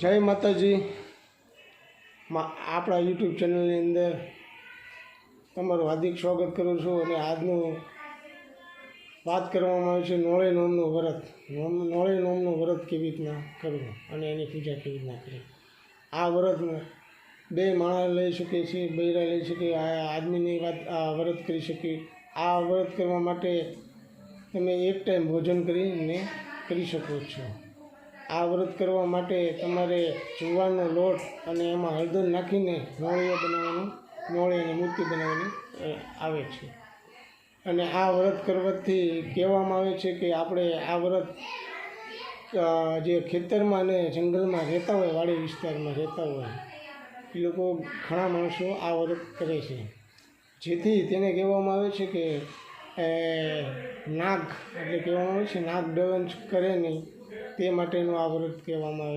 જય માતાજી. મા આપણા યુટ્યુબ ચેનલની અંદર તમારું હાર્દિક સ્વાગત કરું છું અને આજનું વાત કરવામાં આવે છે નોળે નોમનું વ્રત. નોળે નોમનું વ્રત કેવી રીતના કરવું અને એની પૂજા કેવી રીતના કરવી. આ વ્રતમાં બે માણસ લઈ શકે છે બૈરા લઈ શકે આ આદમીની વાત, આ વ્રત કરી શકે આ વ્રત કરવા માટે તમે એક ટાઈમ ભોજન કરીને કરી શકો છો. આ વ્રત કરવા માટે તમારે જુવારનો લોટ અને એમાં હળદર નાખીને નોળીઓ બનાવવાનું નોળીની મૂર્તિ બનાવવાની આવે છે. અને આ વ્રત કરવાથી કહેવામાં આવે છે કે આપણે આ વ્રત જે ખેતરમાં અને જંગલમાં રહેતા હોય, વાડી વિસ્તારમાં રહેતા હોય, એ લોકો ઘણા માણસો આ વ્રત કરે છે. જેથી તેને કહેવામાં આવે છે કે નાગ, એટલે કહેવામાં આવે છે, નાગ દંશ કરે નહીં. તે માટેનું આ વ્રત કહેવામાં આવે